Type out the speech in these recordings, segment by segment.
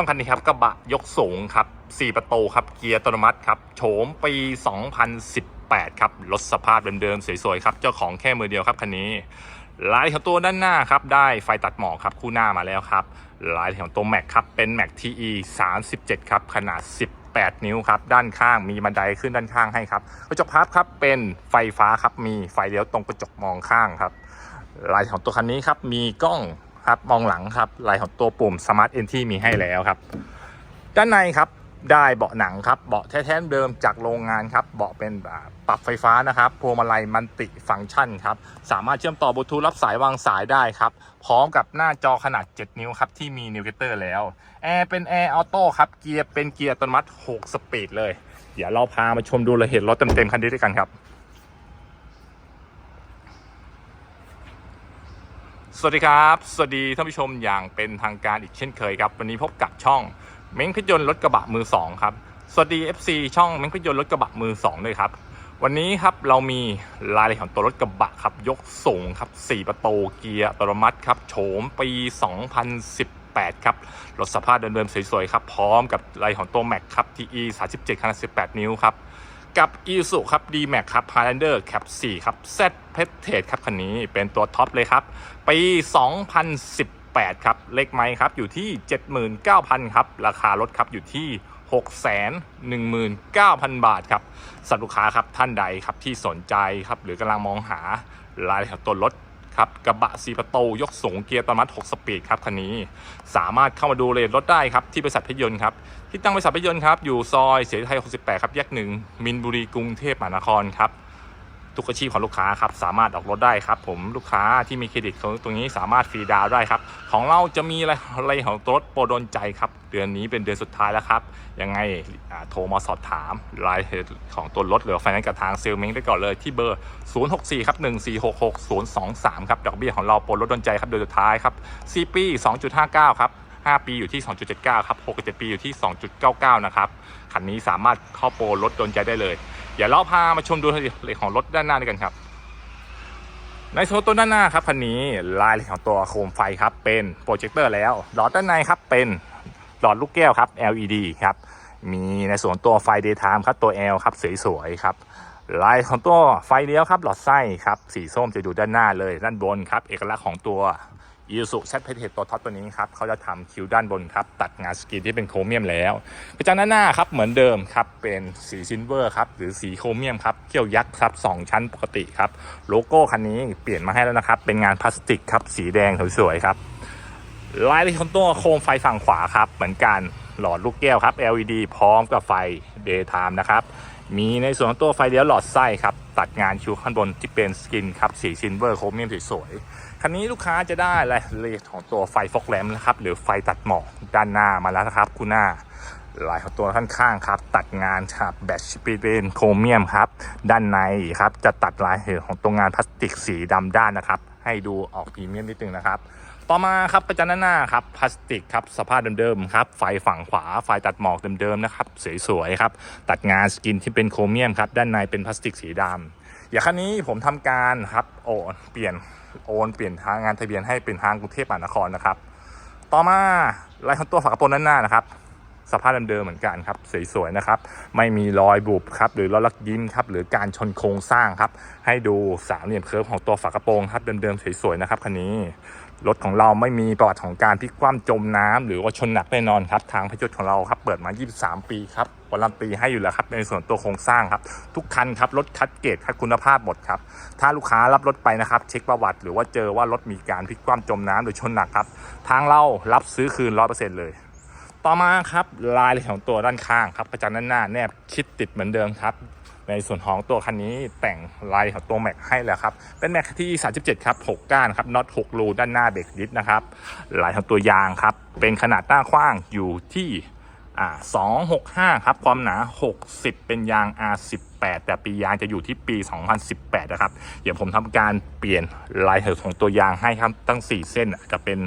ต้องคันนี้ครับกระบะยกสูงครับ 4 ประตูครับ เกียร์อัตโนมัติครับโฉมปี 2018 ครับรถสภาพเดิมๆสวยๆครับ เจ้าของแค่มือเดียวครับคันนี้ลายของตัวด้านหน้าครับ ได้ไฟตัดหมอกครับ คู่หน้ามาแล้วครับลายของตัวแม็กครับ เป็นแม็ก TE 37 ครับ ขนาด 18 นิ้วครับ ด้านข้างมีบันไดขึ้นด้านข้างให้ครับกระจกพับครับเป็นไฟฟ้าครับมีไฟเลี้ยวตรงกระจกมองข้างครับลายของตัวคันนี้ครับมีกล้อง ครับมองหลังครับลายของตัวปุ่ม Smart Entry มีให้แล้วครับ ด้านในครับได้เบาะหนังครับเบาะแท้ๆเดิมจากโรงงานครับเบาะเป็นแบบปรับไฟฟ้านะครับพวงมาลัยมันติฟังก์ชันครับสามารถเชื่อมต่อบลูทูธรับสายวางสายได้ครับพร้อมกับหน้าจอขนาด 7 นิ้วครับที่มีนิวเกเตอร์แล้วแอร์เป็นแอร์ออโต้ครับเกียร์เป็นเกียร์อัตโนมัติ 6 สปีดเลย เดี๋ยวเราพามาชมดูรายละเอียดรถเต็มๆคันนี้ด้วยกันครับ สวัสดีครับ สวัสดีท่านผู้ชมอย่างเป็นทางการอีกเช่นเคยครับ วันนี้พบกับช่องเม้งพยนต์รถกระบะมือสองครับ สวัสดี FC ช่องเม้งพยนต์รถกระบะมือสองด้วยครับ วันนี้ครับเรามีรายละเอียดของตัวรถกระบะครับ ยกสูงครับ 4 ประตูเกียร์อัตโนมัติครับ โฉมปี 2018 ครับ รถสภาพเดิมๆสวยๆครับ พร้อมกับรายของตัวแม็กครับ TE 37ขนาด18 นิ้วครับ กับอีสุครับ D Max ครับ Highlander Cap 4 ครับ Z p e t e ครับ คันนี้เป็นตัวท็อปเลยครับ ปี 2018 ครับ เลขไม้ครับ อยู่ที่ 79,000 ครับ ราคารถครับ อยู่ที่619,000 บาทครับสำหรับลูกค้าครับท่านใดครับที่สนใจครับ หรือกำลังมองหารายละเอียดตัวรถ ครับกระบะสีประตูยกสูงเกียร์อัตโนมัติ6สปีดครับคันนี้ สามารถเข้ามาดูเลยรถได้ครับที่บริษัทพยนต์ครับที่ตั้งบริษัทพยนต์ครับอยู่ซอยเสรีไทย 68 ครับแยกหนึ่งมินบุรีกรุงเทพมหานครครับ ทุกอาชีพของลูกค้าครับสามารถออกรถได้ครับผมลูกค้าที่มีเครดิตตรงนี้สามารถฟรีดาวได้ครับของเราจะมีอะไรอะไรของรถโปรดนใจครับ เดือนนี้เป็นเดือนสุดท้ายแล้วครับ ยังไงโทรมาสอบถามรายละเอียดของตัวรถหรือไฟแนนซ์กับทางเซลเมงได้ก่อนเลยที่เบอร์ 064ครับ1466023ครับดอกเบี้ยของเราโปรลดดนใจครับเดือนสุดท้ายครับ4ปี2.59ครับ5ปีอยู่ที่ 2.79ครับ6 7ปีอยู่ที่ 2.99นะครับ คันนี้สามารถเข้าโปรลดโดนใจได้เลยเดี๋ยวเราพามาชมดูรายละเอียดของรถด้านหน้าด้วยกันครับ ในโซนตัวด้านหน้าครับคันนี้ลายของตัวโคมไฟครับเป็นโปรเจคเตอร์แล้วหลอดด้านในครับเป็นหลอดลูกแก้วครับ LED ครับมีในส่วนตัวไฟ daytime ครับตัว L ครับสวยๆครับลายของตัวไฟเลี้ยวครับหลอดไส้ครับสีส้มจะอยู่ด้านหน้าเลยด้านบนครับ เอกลักษณ์ของตัว อีซูแซดเพเทตัวท็อปตัวนี้ครับเขาจะทำคิ้วด้านบนครับ ตัดงานสกรีนที่เป็นโครเมียมแล้วกระจังด้านหน้าครับเหมือนเดิมครับ เป็นสีซิลเวอร์ครับหรือสีโครเมียมครับเกี่ยวยักษ์ครับ2ชั้นปกติครับโลโก้คันนี้เปลี่ยนมาให้แล้วนะครับเป็นงานพลาสติกครับสีแดงสวยๆครับลายของตัวโคมไฟฝั่งขวาครับ เหมือนกันหลอดลูกแก้วครับ LED พร้อมกับไฟ daytime นะครับมีในส่วนของตัวไฟเลี้ยวหลอดไส้ครับ ตัดงานคิ้วข้างบนที่เป็นสกินครับ สีซิลเวอร์โครเมียมสวยๆ คันนี้ลูกค้าจะได้รายละเอียดของตัวไฟฟอกแลมนะครับ หรือไฟตัดหมอกด้านหน้ามาแล้วนะครับคู่หน้าลายของตัวข้างๆครับ ตัดงานครับแบตเป็นโครเมียมครับ ด้านในครับจะตัดลายเหของตัวงานพลาสติกสีดำด้านนะครับ ให้ดูออกพรีเมียมนิดนึงนะครับต่อมาครับประจันหน้าครับพลาสติกครับสภาพเดิมๆครับไฟฝั่งขวาไฟตัดหมอกเดิมๆนะครับสวยๆครับตัดงานสกินที่เป็นโครเมียมครับด้านในเป็นพลาสติกสีดำอย่างคันนี้ผมทำการครับโอนเปลี่ยน โอนเปลี่ยนทางงานทะเบียนให้เป็นทางกรุงเทพมหานครนะครับ ต่อมาลายของตัวฝากระโปรงด้านหน้านะครับ สภาพเดิมๆเหมือนกันครับสวยๆนะครับ ไม่มีรอยบุบครับหรือรอยลักยิ้มครับหรือการชนโครงสร้างครับ ให้ดูสามเหลี่ยมเคิร์ฟของตัวฝากระโปรงครับเดิมๆสวยๆนะครับคันนี้รถของเราไม่มีประวัติของการพลิกคว่ำจมน้ำหรือว่าชนหนักแน่นอนครับ ทางพยศของเราครับเปิดมา 23 ปีครับการันตีให้อยู่แล้วครับ ในส่วนตัวโครงสร้างครับ ทุกคันครับรถคัดเกรดคัดคุณภาพหมดครับ ถ้าลูกค้ารับรถไปนะครับ เช็คประวัติ หรือว่าเจอว่ารถมีการพลิกคว่ำจมน้ำหรือชนหนักครับ ทางเรารับซื้อคืน100%เลย ต่อมาครับลายของตัวด้านข้างครับกระจังด้านหน้าแนบชิดติดเหมือนเดิมครับ ในส่วนของตัวคันนี้แต่งลายของตัวแม็กให้แล้วครับ เป็นแม็กที่ 37 ครับ 6 ก้านครับน็อต6รูด้านหน้าเบรกดิสนะครับลายของตัวยางครับ เป็นขนาดหน้ากว้างอยู่ที่ อ่า265 ครับ ความหนา 60 เป็นยาง R18 แต่ปียางจะอยู่ที่ปี 2018 นะครับ เดี๋ยวผมทำการเปลี่ยนลายเหตุของตัวยางให้ครับ ตั้ง 4 เส้นจะเป็น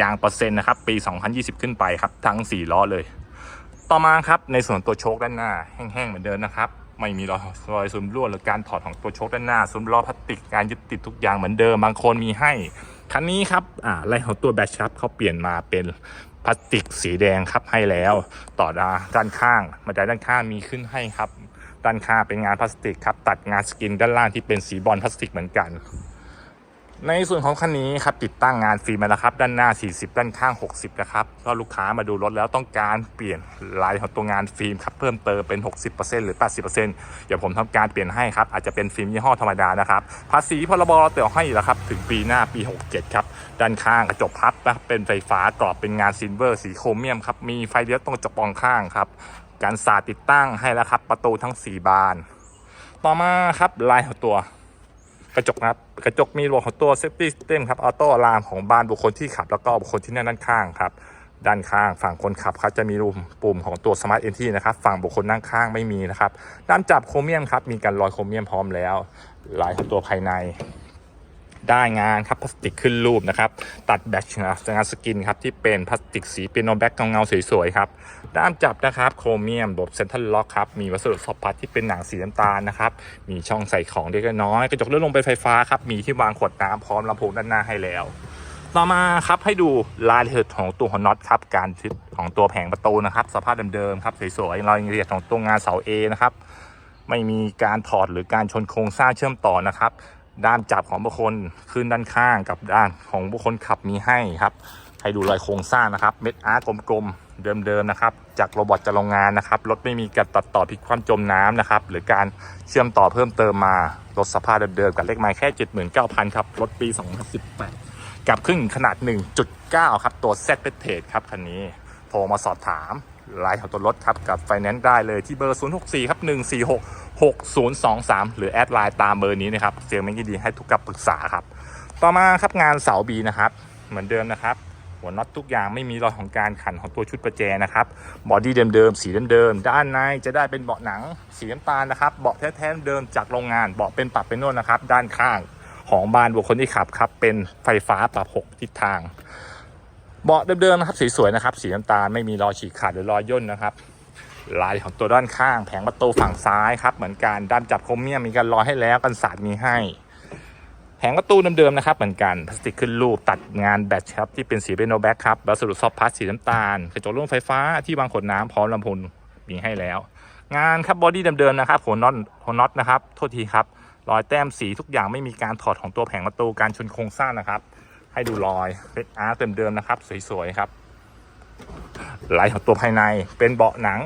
ยางเปอร์เซ็นต์นะครับ ปี 2020 ขึ้นไปครับ ทั้ง 4 ล้อเลย ต่อมาครับในส่วนตัวโชคด้านหน้าแห้งๆเหมือนเดิมนะครับ ไม่มีรอยรอยซึมรั่วหรือการถอดของตัวโชคด้านหน้าซุ้มล้อพลาสติกการยึดติดทุกอย่างเหมือนเดิมบางคนมีให้คันนี้ครับอ่าไล่ของตัวแบตครับเขาเปลี่ยนมาเป็น พลาสติกสีแดงครับให้แล้ว ต่อด้านข้างมาด้านข้างมีขึ้นให้ครับ ด้านข้างเป็นงานพลาสติกครับ ตัดงานสกินด้านล่างที่เป็นสีบอลพลาสติกเหมือนกัน ในส่วนของคันนี้ครับติดตั้งงานฟิล์มาแล้วครับ ด้านหน้า 40 ด้านข้าง 60 นะครับก็ลูกค้ามาดูรถแล้วต้องการเปลี่ยนลายของตัวงานฟิล์มครับเพิ่มเติมเป็น 60%หรือ 80%เดี๋ยวผมทำการเปลี่ยนให้ครับ อาจจะเป็นฟิล์มยี่ห้อธรรมดานะครับภาษีพรบเราเตี่ยวให้แล้วครับ ถึงปีหน้าปี 67 ครับ ด้านข้างกระจกพับนะเป็นไฟฟ้ากรอบเป็นงานซิลเวอร์สีโครเมียมครับมีไฟเลี้ยวตรงจะปองข้างครับการสาดติดตั้งให้แล้วครับ ประตูทั้ง 4 บาน ต่อมาครับลายของตัว กระจกนะครับกระจกมีระบบของตัวเซฟตี้สเต็มครับออโต้อะลามของบ้านบุคคลที่ขับ แล้วก็บุคคลที่นั่งด้านข้างครับด้านข้างฝั่งคนขับครับจะมีรูมปุ่มของตัวสมาร์ทเอนทีนะครับฝั่งบุคคลนั่งข้างไม่มีนะครับด้านจับโครเมียมครับมีการลอยโครเมียมพร้อมแล้วลายของตัวภายใน ได้งานครับพลาสติกขึ้นรูปนะครับตัดแบตนะคงานสกินครับที่เป็นพลาสติกสีเปียโนแบ็กเงาๆสวยๆครับด้ามจับนะครับโครเมียมบบเซนทรัลล็อกครับมีวัสดุซอฟต์พลาสที่เป็นหนังสีน้ำตาลนะครับมีช่องใส่ของเล็กน้อยกระจกเลื่อนลงเป็นไฟฟ้าครับมีที่วางขวดน้ำพร้อมลำโพงด้านหน้าให้แล้ว ต่อมาครับให้ดูรายละเอียดของตัวหัวน็อตครับการฟิตของตัวแผงประตูนะครับสภาพเดิมๆครับสวยๆรายละเอียดของตัวงานเสา A นะครับไม่มีการถอดหรือการชนโครงสร้างเชื่อมต่อนะครับ ด้านจับของบุคคลขึ้นด้านข้างกับด้านของบุคคลขับมีให้ครับ ให้ดูรอยโครงสร้างนะครับ เม็ดอาร์กลมๆเดิมๆนะครับ จากโรบอทจากโรงงานนะครับ รถไม่มีการตัดต่อพลิกคว่ำจมน้ำนะครับ หรือการเชื่อมต่อเพิ่มเติมมา รถสภาพเดิมๆกับเลขไมล์แค่ 79,000 ครับ รถปี 2018 กับครื่งขนาด 1.9 ครับ ตัว Z เ e เทครับคันนี้ โทรมาสอบถาม รายของตัวรถครับกับไฟแนนซ์ได้เลยที่เบอร์ 064 ครับ 146 6023 หรือแอดไลน์ตามเบอร์นี้นะครับเซลล์แม่งยินดีให้ทุกกับปรึกษาครับ ต่อมาครับงานเสาบีนะครับ เหมือนเดิมนะครับ หัวน็อตทุกอย่างไม่มีรอยของการขันของตัวชุดประแจนะครับบอดี้เดิมๆสีเดิมๆด้านในจะได้เป็นเบาะหนังสีน้ำตาลนะครับเบาะแท้ๆเดิมจากโรงงานเบาะเป็นปรับเป็นโน่นนะครับ ด้านข้างของบานบุคคลที่ขับครับเป็นไฟฟ้าปรับ 6 ทิศทาง เบาะเดิมๆนะครับสวยๆนะครับสีน้ำตาลไม่มีรอยฉีกขาดหรือรอยย่นนะครับลายของตัวด้านข้าง แผงประตูฝั่งซ้ายครับ เหมือนกันด้านจับโครเมียมมีการรอยให้แล้วกันสาดมีให้ แผงประตูเดิมๆนะครับ เหมือนกันพลาสติกขึ้นรูปตัดงานแบตครับที่เป็นสีเบโนแบ็กครับวัสดุซอฟพลาสสีน้ำตาลกระจกรุ่งไฟฟ้าที่วางขวดน้ำพร้อมลำพงมีให้แล้ว งานครับบอดี้เดิมๆนะครับหัวน็อตหัวน็อตนะครับโทษทีครับรอยแต้มสีทุกอย่างไม่มีการถอดของตัวแผงประตูการชนโครงสร้างนะครับ ให้ดูรอยเป็นอาร์ตเดิมๆนะครับ สวยๆครับลายของตัวภายในเป็นเบาะหนัง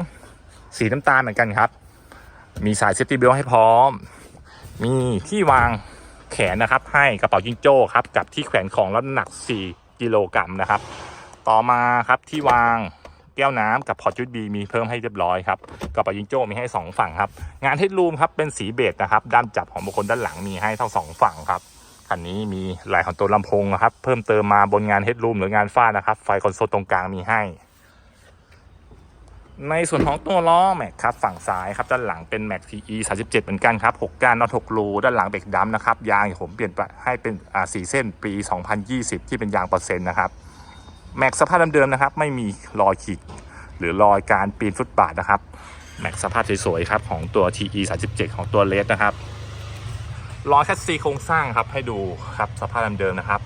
สีน้ำตาลเหมือนกันครับ มีสายเซฟตี้เบลให้พร้อม มีที่วางแขนนะครับ ให้กระเป๋าจิงโจ้ครับ กับที่แขวนของแล้วน้ำหนัก 4 กิโลกรัมนะครับ ต่อมาครับที่วางแก้วน้ำกับพอร์ตยูดบีมีเพิ่มให้เรียบร้อยครับกระเป๋าจิงโจ้มีให้ 2 ฝั่งครับ งานเฮดรูมครับเป็นสีเบจนะครับด้านจับของบุคคลด้านหลังมีให้ทั้งสองฝั่งครับ คันนี้มีลายของตัวลำโพงนะครับ เพิ่มเติมมาบนงานเฮดรูมหรืองานฝ้านะครับ ไฟคอนโซลตรงกลางมีให้ ในส่วนของตัวล้อแม็กครับฝั่งซ้ายครับด้านหลังเป็นแม็ก TE 37เหมือนกันครับ6ก้านน็อต6รูด้านหลังเบรกดัมนะครับยางผมเปลี่ยนไปให้เป็นอ่า4เส้นปี 2020 ที่เป็นยางเปอร์เซ็นต์นะครับแม็กสภาพเดิมๆนะครับ ไม่มีรอยขีดหรือรอยการปีนฟุตบาทนะครับ แม็กสภาพสวยๆครับของตัว TE 37 ของตัวเลสนะครับ ล้อแคสซีโครงสร้างครับให้ดูครับสภาพเดิมๆนะครับ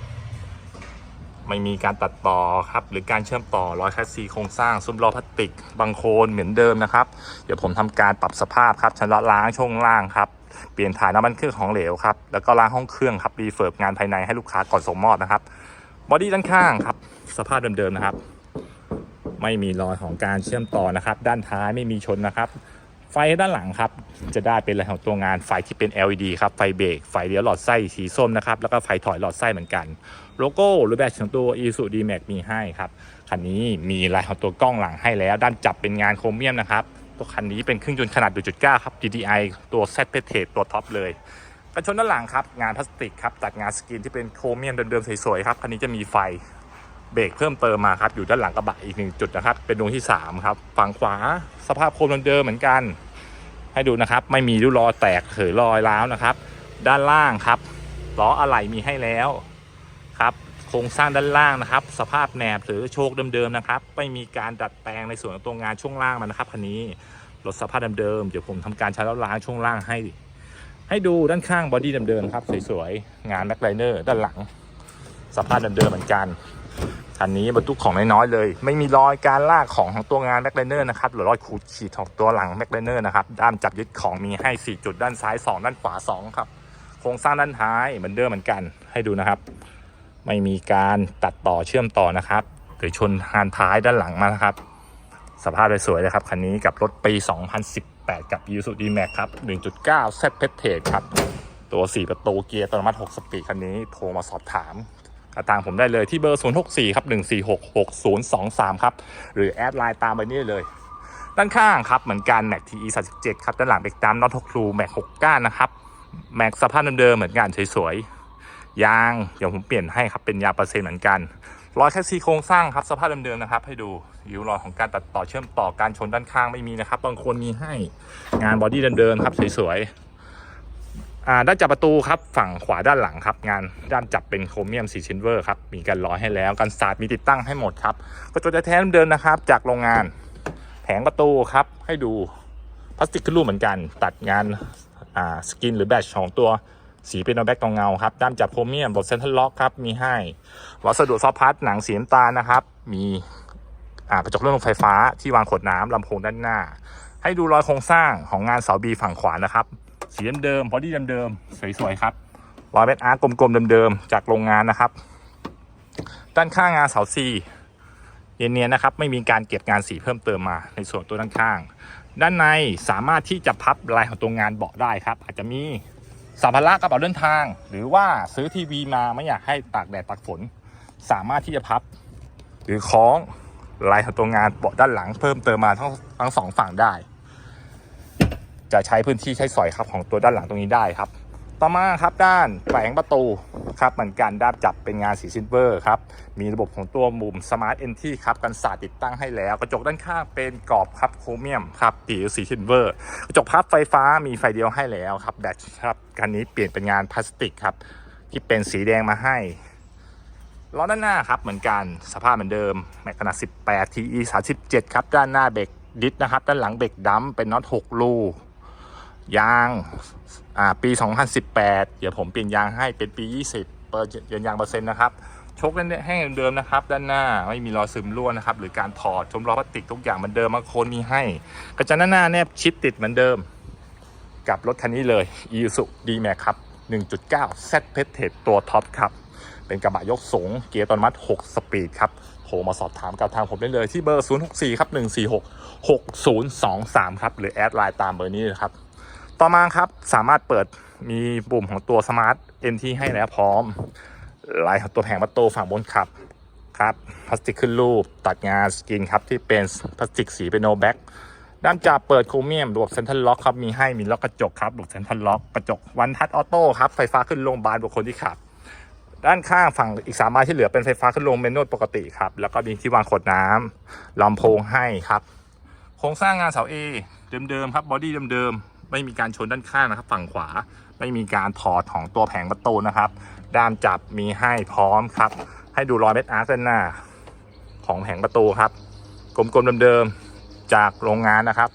ไม่มีการตัดต่อครับหรือการเชื่อมต่อร้อแคสซีโครงสร้างซุ้มล้อพลาสติกบางโคนเหมือนเดิมนะครับ เดี๋ยวผมทำการปรับสภาพครับชำระล้างช่วงล่างครับเปลี่ยนถ่ายน้ำมันเครื่องของเหลวครับแล้วก็ล้างห้องเครื่องครับรีเฟิร์บงานภายในให้ลูกค้าก่อนส่งมอบนะครับบอดี้ด้านข้างครับสภาพเดิมๆนะครับ ไม่มีรอยของการเชื่อมต่อนะครับ ด้านท้ายไม่มีชนนะครับ ไฟด้านหลังครับ จะได้เป็นอะไรของตัวงานไฟที่เป็น LED ครับ ไฟเบรกไฟเลี้ยวหลอดไส้สีส้มนะครับ แล้วก็ไฟถอยหลอดไส้เหมือนกัน โลโก้หรือแบตของตัว i s u d m a x มีให้ครับ คันนี้มีลายของตัวกล้องหลังให้แล้ว ด้านจับเป็นงานโครเมียมนะครับ ตัวคันนี้เป็นเครื่องยนต์ขนาด 1.9 ครับ GDI ตัว Z p e t a ตัวท็อปเลยกันชนด้านหลังครับ งานพลาสติกครับ ตัดงานสกรีนที่เป็นโครเมียมเดิมๆสวยๆครับ คันนี้จะมีไฟ เบรกเพิ่มเติมมาครับอยู่ด้านหลังกระบะอีกหนึ่งจุดนะครับ เป็นดวงที่ 3 ครับ ฝั่งขวาสภาพโครมเดิมเหมือนกัน ให้ดูนะครับ ไม่มีริ้วรอยแตกหรือรอยร้าวนะครับ ด้านล่างครับล้ออะไหล่มีให้แล้วครับโครงสร้างด้านล่างนะครับ สภาพแหนบหรือโชคเดิมๆนะครับ ไม่มีการดัดแปลงในส่วนของตัวงานช่วงล่างมันนะครับคันนี้รถสภาพเดิมๆเดี๋ยวผมทำการใช้แล้วล้างช่วงล่างให้ ให้ดูด้านข้างบอดี้เดิมๆครับสวยๆงานแบ็คไลเนอร์ด้านหลัง สภาพเดิมๆเหมือนกัน คันนี้บรรทุกของน้อยๆเลย ไม่มีรอยการลากของของตัวงานแม็กไลเนอร์นะครับหรือรอยขูดขีดของตัวหลังแม็กไลเนอร์นะครับด้ามจับยึดของมีให้ 4 จุดด้านซ้าย 2 ด้านขวา 2 ครับ โครงสร้างด้านท้ายเหมือนเดิมเหมือนกันให้ดูนะครับ ไม่มีการตัดต่อเชื่อมต่อนะครับหรือชนหานท้ายด้านหลังมานะครับ สภาพสวยๆเลยครับคันนี้กับรถปี 2018 กับ Isuzu D-Max ครับ 1.9 Z p e t e ครับตัว 4 ประตูเกียร์อัตโนมัติ 6 สปีดคันนี้โทรมาสอบถาม กระทางผมได้เลยที่เบอร์ 064 ครับ 1466023 ครับ หรือแอดไลน์ตามไปนี่เลย ด้านข้างครับ เหมือนกัน Mac TE 37ครับ ด้านหลังเบรกดามน็อต6รู Mac 6ก้านนะครับ Mac สภาพเดิมๆเหมือนกันสวยๆยางเดี๋ยวผมเปลี่ยนให้ครับเป็นยางเปอร์เซ็นต์เหมือนกันรอยแคสซีโครงสร้างครับสภาพเดิมๆนะครับ ให้ดูริ้วรอยของการตัดต่อเชื่อมต่อการชนด้านข้างไม่มีนะครับบางคนมีให้งานบอดี้เดิมๆครับสวยๆ ด้านจับประตูครับฝั่งขวาด้านหลังครับ งานด้านจับเป็นโครเมียมสีชินเวอร์ครับมีการร้อยให้แล้วกันศาสตร์มีติดตั้งให้หมดครับกระจกจะแท้เดิมนะครับ จากโรงงานแผงประตูครับให้ดูพลาสติกขึ้นรูปเหมือนกัน ตัดงานอ่าสกินหรือแบตของตัวสีเป็นแบ็กตองเงาครับด้ามจับโครเมียมบทเซนทรัลล็อกครับมีให้วัสดุซอฟพาร์ทหนังสีน้ำตาลนะครับ มีอ่ากระจกเรื่องไฟฟ้าที่วางขวดน้ำลำโพงด้านหน้า ให้ดูรอยโครงสร้างของงานเสาบีฝั่งขวานะครับ สีเดิมๆบอดี้เดิมๆสวยๆครับรอยเม็ดอาร์กลมๆเดิมๆจากโรงงานนะครับ ด้านข้างงานเสาซีเนียนๆนะครับ ไม่มีการเก็บงานสีเพิ่มเติมมาในส่วนตัวด้านข้าง ด้านในสามารถที่จะพับลายของตัวงานเบาะได้ครับ อาจจะมีสัมภาระกระเป๋าเดินทาง หรือว่าซื้อทีวีมาไม่อยากให้ตากแดดตากฝน สามารถที่จะพับ หรือคล้องลายของตัวงานเบาะด้านหลังเพิ่มเติมมาทั้งทั้งสองฝั่งได้ จะใช้พื้นที่ใช้สอยครับของตัวด้านหลังตรงนี้ได้ครับ ต่อมาครับด้านแผงประตูครับเหมือนกันด้ามจับเป็นงานสีซิลเวอร์ครับมีระบบของตัวมุมสมาร์ทเอนที่ครับกันศาสตร์ติดตั้งให้แล้ว กระจกด้านข้างเป็นกรอบครับโครเมียมครับผิวสีซิลเวอร์กระจกพับไฟฟ้ามีไฟเดียวให้แล้วครับแบตครับคันนี้เปลี่ยนเป็นงานพลาสติกครับที่เป็นสีแดงมาให้ล้อด้านหน้าครับเหมือนกันสภาพเหมือนเดิมแม็กขนาด 18 TE 37 ครับ ด้านหน้าเบรกดิสนะครับ ด้านหลังเบรกดัมเป็นน็อต 6 ลู ยางอ่าปี 2018 เดี๋ยวผมเปลี่ยนยางให้เป็นปี 20เปิดเยนยางเปอร์เซ็นต์นะครับชกแห้งเดิมนะครับ ด้านหน้าไม่มีรอยซึมรั่วนะครับ หรือการถอดชมล้อพลาสติกทุกอย่างเหมือนเดิมบางคนมีให้ กระจังหน้าแนบชิดติดเหมือนเดิม กับรถคันนี้เลย i s u D-Max ครับ 1.9 Z p e t e ตัวท็อปครับ เป็นกระบะยกสูงเกียร์อัตโนมัติ6สปีดครับโทรมาสอบถามกับทางผมได้เลยที่เบอร์ 064 ครับ 146 6023 ครับ หรือแอดไลน์ตามเบอร์นี้นะครับ ต่อมาครับสามารถเปิดมีปุ่มของตัวสมาร์ทเอ็นที่ให้แล้วพร้อมลายของตัวแผงประตูฝั่งบนขับครับพลาสติกขึ้นรูป ตัดงานสกินครับที่เป็นพลาสติกสีเป็นโนแบ็กด้านจับเปิดโครเมียมระบบเซ็นทรัลล็อกครับมีให้มีล็อกกระจกครับระบบเซ็นทรัลล็อกกระจกวันทัชออโต้ครับไฟฟ้าขึ้นลงบานบุคคลที่ขับ ด้านข้างฝั่งอีกสามบานที่เหลือเป็นไฟฟ้าขึ้นลงเมนนวลปกติครับแล้วก็มีที่วางขวดน้ำลำโพงให้ครับ โครงสร้างงานเสาเอเดิมๆครับบอดี้เดิมๆ ไม่มีการชนด้านข้างนะครับ ฝั่งขวาไม่มีการถอดของตัวแผงประตูนะครับ ด้ามจับมีให้พร้อมครับ ให้ดูรอยเม็ดอาร์คด้านหน้า ของแผงประตูครับ กลมๆเดิมๆจากโรงงานนะครับ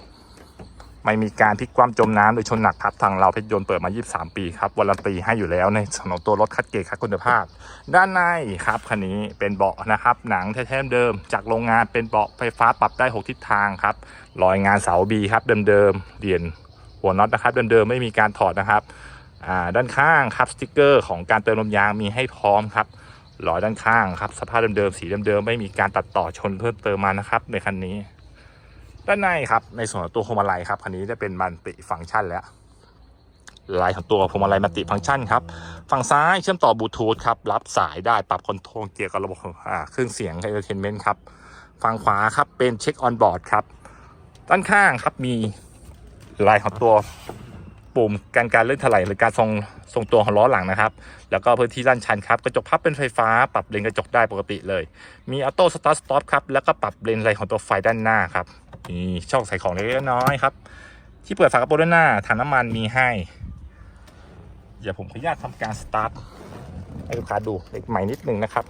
ไม่มีการพลิกคว่ำจมน้ำหรือชนหนักครับทางเราเพชรยนต์เปิดมา 23 ปีครับวารันตีให้อยู่แล้วในส่วนของตัวรถคัดเกรดคัดคุณภาพ ด้านในครับคันนี้เป็นเบาะนะครับ หนังแท้ๆเดิม จากโรงงานเป็นเบาะไฟฟ้าปรับได้ 6 ทิศทางครับรอยงานเสาบีครับเดิมๆเดียน หัวน็อตนะครับเดิมๆไม่มีการถอดนะครับด้านข้างครับสติกเกอร์ของการเติมลมยางมีให้พร้อมครับรอด้านข้างครับสภาพเดิมๆสีเดิมๆไม่มีการตัดต่อชนเพิ่มเติมมานะครับ ในคันนี้ ด้านในครับในส่วนของตัวพวงมาลัยครับคันนี้จะเป็นมัลติฟังก์ชันแล้วลายของตัวพวงมาลัยมัลติฟังก์ชันครับ ฝั่งซ้ายเชื่อมต่อบลูทูธครับ รับสายได้ปรับคอนโทรลเกี่ยวกับระบบอ่าเครื่องเสียงเอนเตอร์เทนเมนต์ครับ ฝั่งขวาครับเป็นเช็คออนบอร์ดครับ ด้านข้างครับมี ลายของตัวปุ่มการการเลื่อนถลายหรือการทรงทรงตัวของล้อหลังนะครับ แล้วก็พื้นที่ด้านชันครับกระจกพับเป็นไฟฟ้า ปรับเลนกระจกได้ปกติเลย มีออโต้สตาร์ทสต็อปครับแล้วก็ปรับเลนไรของตัวไฟด้านหน้าครับมีช่องใส่ของเล็กน้อยครับ ที่เปิดฝากระโปรงด้านหน้าถังน้ำมันมีให้เดี๋ยวผมขออนุญาตทำการสตาร์ทให้ลูกค้าดูเล็กใหม่นิดนึงนะครับ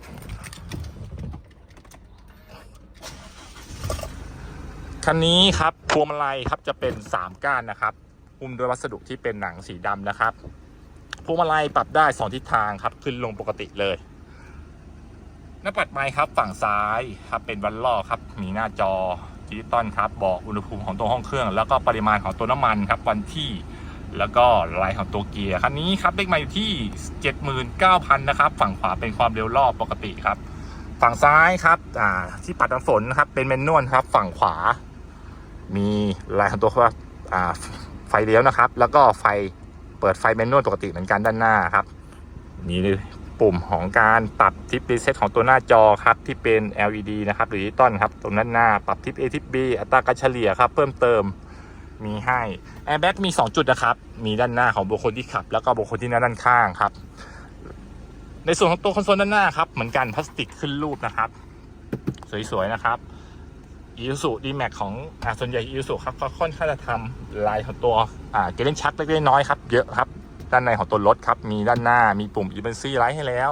คันนี้ครับพวงมาลัยครับจะเป็น 3 ก้านนะครับหุ้มด้วยวัสดุที่เป็นหนังสีดำนะครับพวงมาลัยปรับได้ 2 ทิศทางครับขึ้นลงปกติเลย หน้าปัดไม้ครับฝั่งซ้ายครับเป็นวันล่อครับมีหน้าจอดิจิตอลครับบอกอุณหภูมิของตัวห้องเครื่อง แล้วก็ปริมาณของตัวน้ำมันครับวันที่แล้วก็ลายของตัวเกียร์คันนี้ครับเลขมาอยู่ที่ 79,000นะครับฝั่งขวาเป็นความเร็วรอบปกติครับ ฝั่งซ้ายครับที่ปัดน้ำฝนนะครับเป็นเมนนวลครับ ฝั่งขวา มีลายของตัวว่าไฟเลี้ยวนะครับ แล้วก็ไฟเปิดไฟเมนนวลปกติเหมือนกันด้านหน้าครับมีปุ่มของการปรับทิปรีเซ็ตของตัวหน้าจอครับที่เป็น LED นะครับหรือดิจิตอลครับตรงด้านหน้าปรับทิป A ทิป B อัตราการเฉลี่ยครับเพิ่มเติมมีให้แอร์แบ็กมี 2 จุดนะครับ มีด้านหน้าของบุคคลที่ขับ แล้วก็บุคคลที่นั่งด้านข้างครับ ในส่วนของตัวคอนโซลด้านหน้าครับ เหมือนกันพลาสติกขึ้นรูปนะครับ สวยๆนะครับ อีซูดีแม็กของอ่าส่วนใหญ่อีซูครับก็ค่อนข้างจะทำลายของตัวอ่าเกลเลนชักเล็กๆน้อยครับเยอะครับ ด้านในของตัวรถครับ มีด้านหน้ามีปุ่ม emergency light ให้แล้ว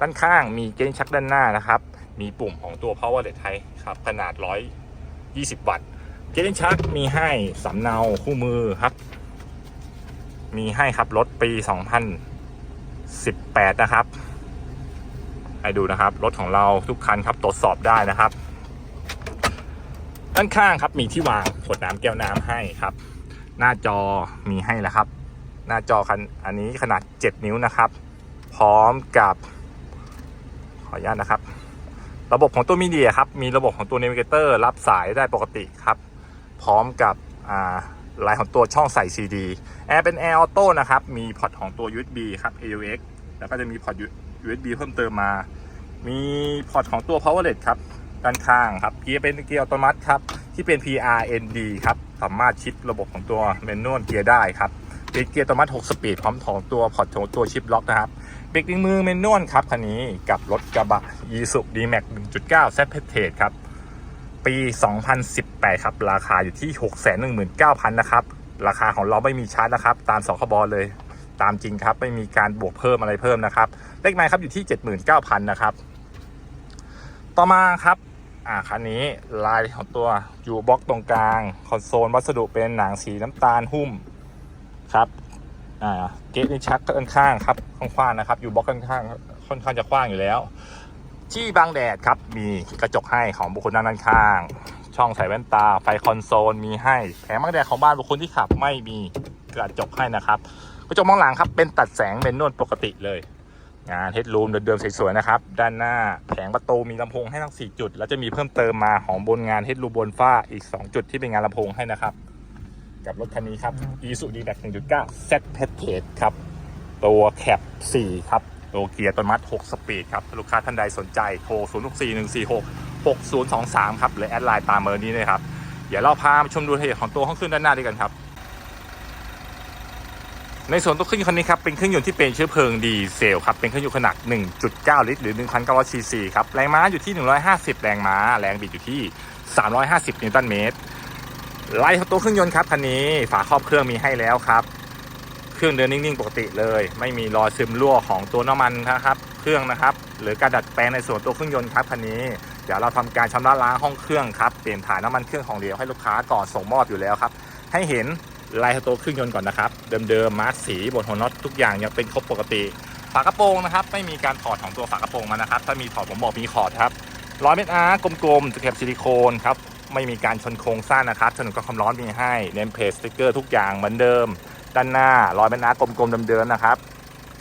ด้านข้างมีเกลเลนชักด้านหน้านะครับ มีปุ่มของตัว power LED ไทยครับ ขนาด 120 วัตต์เกลเลนชักมีให้สำเนาคู่มือครับ มีให้ครับรถปี 2018 นะครับ ให้ดูนะครับรถของเราทุกคันครับตรวจสอบได้นะครับ ด้านข้างครับมีที่วางขวดน้ำแก้วน้ำให้ครับ หน้าจอมีให้แล้วครับ หน้าจอคันอันนี้ขนาด 7 นิ้วนะครับ พร้อมกับ ขออนุญาตนะครับ ระบบของตัวมีเดียครับ มีระบบของตัว n น v เกเตอร์รับสายได้ปกติครับ พร้อมกับลายของตัวช่องใส่ CD แอร์เป็นแอร์ออโต้นะครับ มีพอร์ตของตัว USB ครับ AUX แล้วก็จะมีพอร์ต USB เพิ่มเติมมา มีพอร์ตของตัว power LED ครับ ด้านข้างครับเกียร์เป็นเกียร์อัตโนมัติครับที่เป็น PRND ครับสามารถชิประบบของตัวเมนนวลเกียร์ได้ครับเป็นเกียร์อัตโนมัติ6สปีดพร้อมของตัวพอร์ตของตัวชิปล็อกนะครับเบรกดึงมือเมนนวลครับคันนี้กับรถกระบะ Isuzu D-Max 1.9 Z p e t e ครับปี 2018 ครับ ราคาอยู่ที่ 619,000 นะครับ ราคาของเราไม่มีชาร์จนะครับ ตามสคบเลย ตามจริงครับ ไม่มีการบวกเพิ่มอะไรเพิ่มนะครับ เลขไมล์ครับอยู่ที่ 79,000 นะครับ ต่อมาครับ อ่าคันนี้ลายของตัวอยู่บล็อกตรงกลาง คอนโซลวัสดุเป็นหนังสีน้ำตาลหุ้มครับอ่าเกตนี่ชักค่อนข้างครับค่อนข้างนะครับ อยู่บล็อกค่อนข้างค่อนข้างจะกว้างอยู่แล้ว ที่บังแดดครับมีกระจกให้ของบุคคลนั่งด้านข้าง ช่องใส่แว่นตาไฟคอนโซลมีให้แผงบังแดดของบ้านบุคคลที่ขับไม่มีกระจกให้นะครับ กระจกมองหลังครับเป็นตัดแสงเป็นนวลปกติเลย งานเฮดรูมเดิมๆสวยๆนะครับ ด้านหน้าแผงประตูมีลำโพงให้ทั้ง 4 จุด แล้วจะมีเพิ่มเติมมาของบนงานเฮดรูมบนฝ้าอีก 2 จุดที่เป็นงานลำโพงให้นะครับ กับรถคันนี้ครับ Isuzu D-Max 1.9 Z p e t e ครับ ตัวแคป4ครับตัวเกียร์อัตนมัติ6สปีดครับลูกค้าท่านใดสนใจโทร 064146 6023 ครับหรือแอดไลน์ตามเบอร์นี้เลยครับ เดี๋ยวเราพาชมดูรายละเอียดของตัวห้องเครื่องด้านหน้าด้วยกันครับ ในส่วนตัวเครื่องยนต์คันนี้ครับเป็นเครื่องยนต์ที่เป็นเชื้อเพลิงดีเซลครับเป็นเครื่องยนต์ขนาด 1.9 ลิตร หรือ 1,900ซีซีครับแรงม้าอยู่ที่ 150 แรงม้า แรงบิดอยู่ที่ 350 นิวตันเมตรไล่ของตัวเครื่องยนต์ครับคันนี้ฝาครอบเครื่องมีให้แล้วครับ เครื่องเดินนิ่งๆปกติเลย ไม่มีรอยซึมรั่วของตัวน้ำมันนะครับ เครื่องนะครับ หรือการดัดแปลงในส่วนตัวเครื่องยนต์ครับคันนี้เดี๋ยวเราทำการชำระล้างห้องเครื่องครับเปลี่ยนถ่ายน้ำมันเครื่องของเหลวให้ลูกค้าก่อนส่งมอบอยู่แล้วครับให้เห็น ลายตัวเครื่องยนต์ก่อนนะครับ เดิมๆมาร์กสีบนหัวน็อตทุกอย่างยังเป็นครบปกติ ฝากระโปรงนะครับ ไม่มีการถอดของตัวฝากระโปรงมานะครับ ถ้ามีถอดผมบอกมีขอดครับร้อยเมตรอาร์กลมๆตะเข็บซิลิโคนครับไม่มีการชนโครงสร้างนะครับถนนกับความร้อนมีให้เนมเพจสติกเกอร์ทุกอย่างเหมือนเดิม ด้านหน้ารอยเมตรอาร์กลมๆเดิมๆนะครับ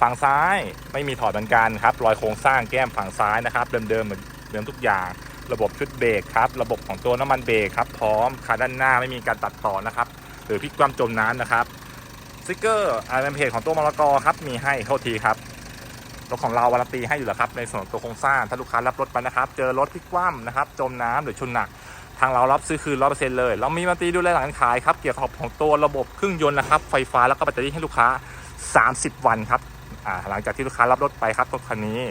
ฝั่งซ้ายไม่มีถอดเหมือนกันครับรอยโครงสร้างแก้มฝั่งซ้ายนะครับ เดิมๆเหมือนเดิมทุกอย่าง ระบบชุดเบรกครับ ระบบของตัวน้ำมันเบรกครับ พร้อมขาด้านหน้าไม่มีการตัดต่อนะครับ หรือพลิกคว่ำจมน้ำนะครับสติกเกอร์อาร์เมเพจของตัวมรกรครับมีให้โทษทีครับรถของเราวารันตีให้อยู่แล้วครับในส่วนตัวโครงสร้างถ้าลูกค้ารับรถไปนะครับ เจอรถพลิกคว่ำนะครับจมน้ำหรือชนหนัก ทางเรารับซื้อคืนร้อยเปอร์เซ็นต์เลยเรามีมาตีดูแลหลังการขายครับเกี่ยวกับของตัวระบบเครื่องยนต์นะครับไฟฟ้าแล้วก็แบตเตอรี่ให้ลูกค้า 30 วันครับหลังจากที่ลูกค้ารับรถไปครับรถคันนี้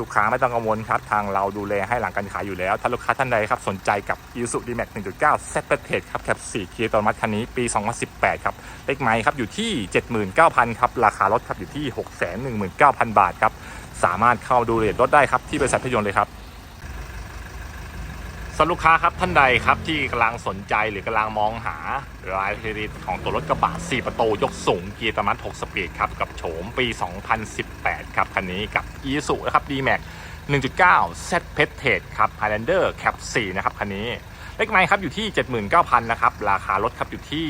ลูกค้าไม่ต้องกังวลครับ ทางเราดูแลให้หลังการขายอยู่แล้ว ถ้าลูกค้าท่านใดครับสนใจกับ i s u D-Max 1.9 Z p e t e ครับแคป4เกียร์ตอนมัดคันนี้ปี 2018 ครับเลขไม้ครับอยู่ที่ 79,000 ครับ ราคารถครับอยู่ที่ 619,000 บาทครับ สามารถเข้าดูเรทรถได้ครับที่บริษัทพยนต์เลยครับ สำหรับลูกค้าครับท่านใดครับที่กำลังสนใจหรือกำลังมองหารายละเอียดของตัวรถกระบะ 4 ประตูยกสูงเกียร์ตมัติ6สปีดครับกับโฉมปี 2018 ครับคันนี้กับ Isuzu นะครับ D-Max 1.9 Z p e t e ครับ Highlander Cap 4 นะครับคันนี้เลขไม้ครับอยู่ที่ 79,000นะครับราคารถครับอยู่ที่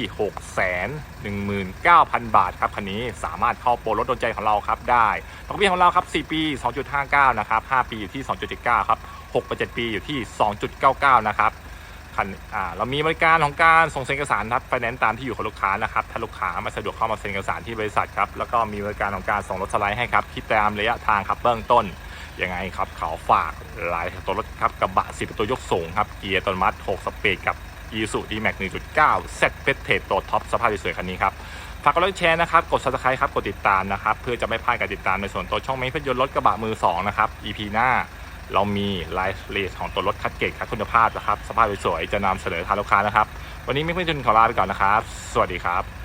619,000 บาทครับคันนี้สามารถเข้าโปรรถโดนใจของเราครับได้ดอกเบี้ยของเราครับ 4 ปี 2.59 นะครับ 5 ปีอยู่ที่ 2.79 ครับ 6ไป7ปีอยู่ที่ 2.99 นะครับคันอ่าเรามีบริการของการส่งเซ็นเอกสารครับไฟแนนซ์ตามที่อยู่ของลูกค้านะครับถ้าลูกค้าไม่สะดวกเข้ามาเซ็นเอกสารที่บริษัทครับแล้วก็มีบริการของการส่งรถสไลด์ให้ครับคิดตามระยะทางครับเบื้องต้นยังไงครับเขาฝากลายตัวรถครับกระบะ10ประตูยกสูงครับเกียร์อัตโนมัติ6สปีดกับ e s u d m a x 1.9 Z p e t e ตัวท็อปสภาพสวยๆคันนี้ครับฝากกดไลค์แชร์นะครับ กด subscribe ครับ กดติดตามนะครับ เพื่อจะไม่พลาดการติดตามในส่วนตัวช่องเมพยนต์รถกระบะมือ 2 นะครับ EP หน้า เรามีไลฟ์เลสของตัวรถคัดเกรดคัดคุณภาพนะครับ สภาพสวยๆจะนำเสนอทางลูกค้านะครับ วันนี้ไม่เพื่อนจนขอลาไปก่อนนะครับ สวัสดีครับ